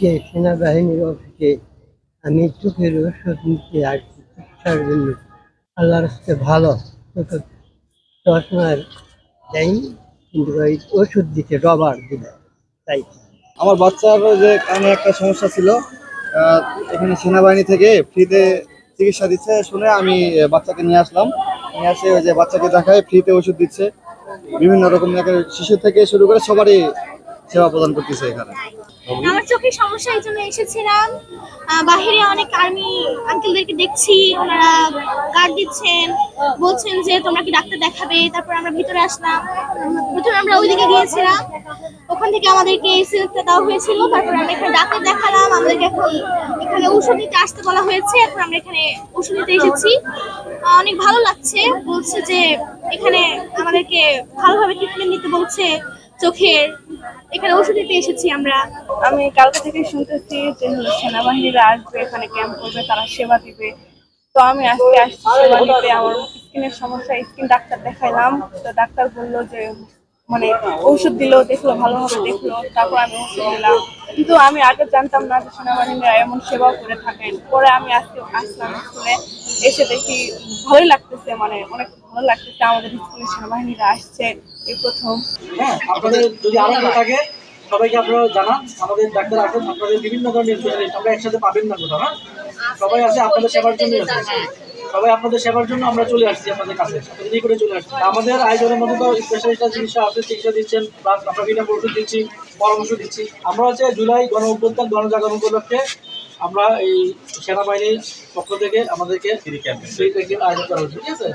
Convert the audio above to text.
আজকে সেনাবাহিনীর অফিসে আমি চোখের ওষুধ নিতে আসছি চিকিৎসার জন্য। আল্লাহর হচ্ছে ভালো। চোখের চশমার দেয়নি, কিন্তু ওই ওষুধ দিতে রবার দিলে তাই। আমার বাচ্চার যে কানে একটা সমস্যা ছিল এখানে সেনাবাহিনী থেকে ফ্রিতে চিকিৎসা দিচ্ছে শুনে আমি বাচ্চাকে নিয়ে আসলাম। নিয়ে আসে ওই যে বাচ্চাকে দেখায়, ফ্রিতে ওষুধ দিচ্ছে। বিভিন্ন রকম শিশু থেকে শুরু করে সবারই সেবা প্রদান করতেছে এখানে। আমার চোখের সমস্যা এই জন্য এসেছিলাম বাহিরে অনেক আর্মি আঙ্কেলদেরকে দেখছি, ওনারা কার্ড দিচ্ছেন, বলছেন যে তোমরা কি ডাক্তার দেখাবে? তারপর আমরা ভিতরে আসলাম। প্রথমে আমরা ওইদিকে গিয়েছিলাম। ওখান থেকে আমাদেরকে এসিটা দেওয়া হয়েছিল। তারপর আমরা এখানে ডাক্তার দেখালাম। আমাদেরকে এখন এখানে ওষুধ নিতে আসতে বলা হয়েছে। এখন আমরা এখানে ওষুধ নিতে এসেছি। অনেক ভালো লাগছে। বলছে যে এখানে আমাদেরকে ভালোভাবে ট্রিটমেন্ট নিতে বলছে। চোখের এখানে ওষুধ নিতে এসেছি আমরা। আমি কালকে থেকে শুনতেছি যে হলো সেনাবাহিনীরা আসবে এখানে ক্যাম্প করবে, তারা সেবা দিবে। তো আমি আজকে আসছি সেবা নিতে আমার স্কিনের সমস্যা স্কিন ডাক্তার দেখাইলাম। তো ডাক্তার বলল যে মানে ওষুধ দিলো, দেখল ভালোভাবে দেখল। তারপর আমি ওষুধ দিলাম। কিন্তু আমি আগে জানতাম না যে সেনাবাহিনীরা এমন সেবাও করে থাকেন। পরে আমি আজকে আসলাম স্কুলে, এসে দেখি ভালোই লাগতেছে মানে অনেক ভালো লাগতেছে। আমাদের স্কুলে সেনাবাহিনীরা আসছে। এই প্রথম। হ্যাঁ আপনাদের যদি আরও থাকে সবাইকে আপনারা জানান। আমাদের ডাক্তার আছেন আপনাদের বিভিন্ন ধরনের স্পেশালিস্ট আমরা একসাথে পাবেন না কোথাও হ্যাঁ? সবাই আছে আপনাদের সেবার জন্য সবাই আপনাদের সেবার জন্য আমরা চলে আসছি আপনাদের কাছে আপনাদের করে চলে আসছি। আমাদের আয়োজনের মধ্যে তো স্পেশালিস্ট চিকিৎসা আছে চিকিৎসা দিচ্ছেন প্লাস আমরা বিনা ওষুধ দিচ্ছি পরামর্শ দিচ্ছি। আমরা হচ্ছে জুলাই গণ অভ্যুত্থান গণজাগরণ উপলক্ষে আমরা এই সেনাবাহিনীর পক্ষ থেকে আমাদেরকে ফ্রি ক্যাম্প আয়োজন করা হচ্ছে ঠিক আছে?